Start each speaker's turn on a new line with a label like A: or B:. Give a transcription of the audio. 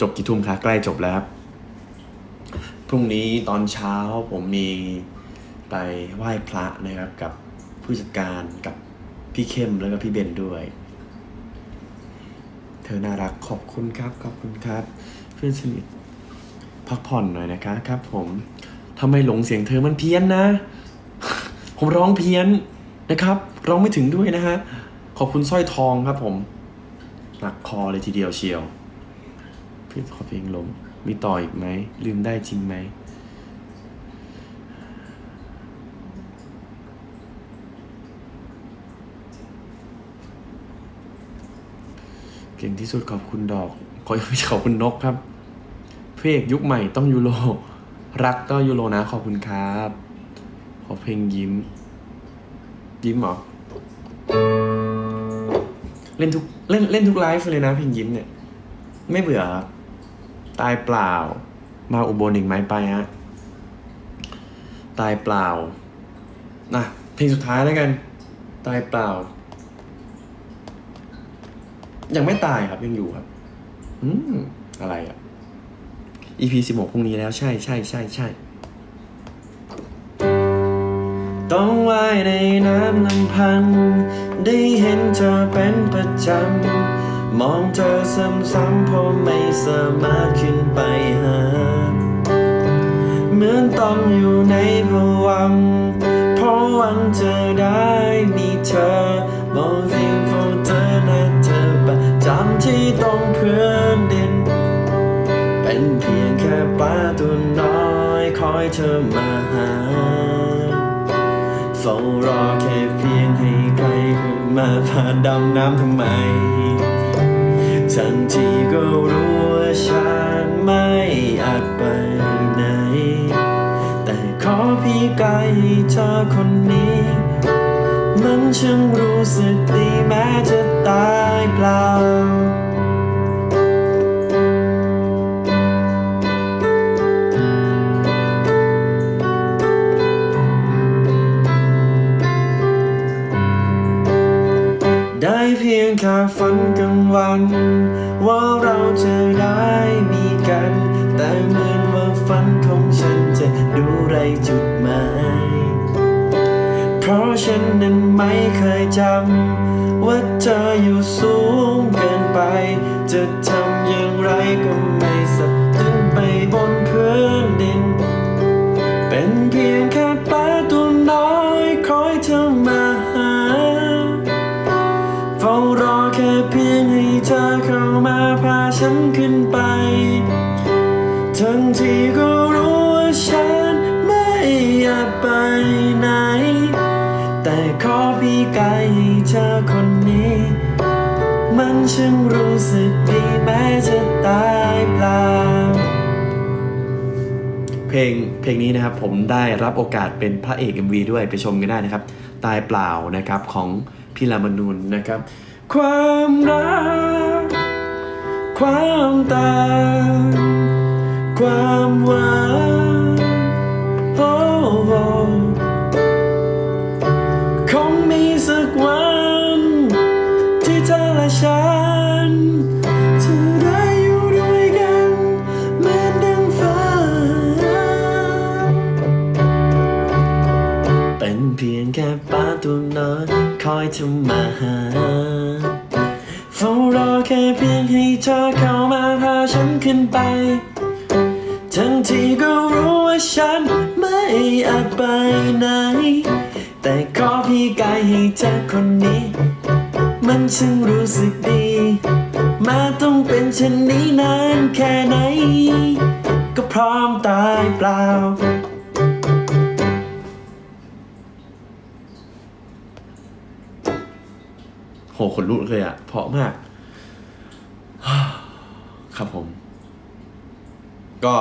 A: จบกี่ทุ่มคะใกล้จบแล้วครับพรุ่งนี้ตอนเช้าผมมีไปไหว้พระนะครับกับผู้จัดการกับพี่เข้มแล้วก็พี่เบนด้วย เธอน่ารักขอบคุณครับ ขอบคุณครับ เพื่อนสนิทพักผ่อนหน่อยนะคะครับ ผมทำไมหลงเสียงเธอมันเพี้ยนนะ ผมร้องเพี้ยนนะครับร้องไม่ถึงด้วยนะฮะขอบคุณสร้อยทองครับผมหนักคอเลยทีเดียวเชียว พี่ขอเพลงลมมีต่ออีกไหม ลืมได้จริงไหม เก่งที่สุดขอบคุณดอก ขอไม่ใช่ขอบคุณนกครับเพลงยุคใหม่ต้องยูโร รักต้องยูโรนะ ขอบคุณครับ ขอเพลงยิ้ม ยิ้มเหรอ เล่นทุก เล่นเล่นทุกไลฟ์เลยนะเพลงยิ้มเนี่ย ไม่เบื่อครับ ตายเปล่า มาอุบลอีกไหมไปฮะ ตายเปล่า นะ เพลงสุดท้ายแล้วกัน ตายเปล่า ยังไม่ตายครับยังอยู่ครับ อืม อะไรอะ EP สิบหกพรุ่งนี้แล้วใช่ใช่ใช่ใช่ต้องว่ายในน้ำลำพัน ได้เห็นเธอเป็นประจำ มองเธอซ้ำๆเพราะไม่สามารถขึ้นไปหา เหมือนต้องอยู่ในภวังเพราะหวังจะได้มีเธอ มองสิ่งของเธอนะเธอประจำที่ตรงเพื้นดิน เป็นเพียงแค่ปลาตัวน้อยคอยเธอมาหาเฝ้ารอแค่เพียงให้ใครขึ้นมาพาดำน้ำทำไม ทั้งที่ก็รู้ว่าฉันไม่อาจไปไหน แต่ขอเพี่กายเธอคนนี้ มันช่างรู้สึกดีแม้จะตายเปล่า พียงแค่ฝันกลางวัน ว่าเราจะได้มีกัน แต่เหมือนว่าฝันของฉันจะดูไรจุดหมายเพราะฉันนั้นไม่เคยจำว่าเธออยู่สูงเกินไป จะทำอย่างไรก็ เธอเข้ามาพาฉันขึ้นไป ทั้งที่ก็รู้ว่าฉันไม่อยากไปไหน แต่ขอพี่ไกายให้เธอคนนี้ มันช่างรู้สึกดีแม้จะตายเปล่าเพลงเพลงนี้นะครับผมได้รับโอกาสเป็นพระเอก MV ด้วยไปชมกันได้นะครับ ตายเปล่านะครับของพี่ลามานูนนะครับ ความรัก ความต่างความหวานโอ้โอคงมีสักวัน ที่เธอและฉัน จะได้อยู่ด้วยกันเหมือนดังฝันเป็นเพียงแค่ปลาตัวน้อยคอยเธอมาหา แค่เพียงให้เธอเข้ามาพาฉันขึ้นไป ทั้งที่ก็รู้ว่าฉันไม่อาจไปไหน แต่ขอพี่กายให้เธอคนนี้ มันช่างรู้สึกดี มาต้องเป็นเช่นนี้นานแค่ไหน ก็พร้อมตายเปล่าโหขนลุกเลยอะเพราะมาก ครับผม ก็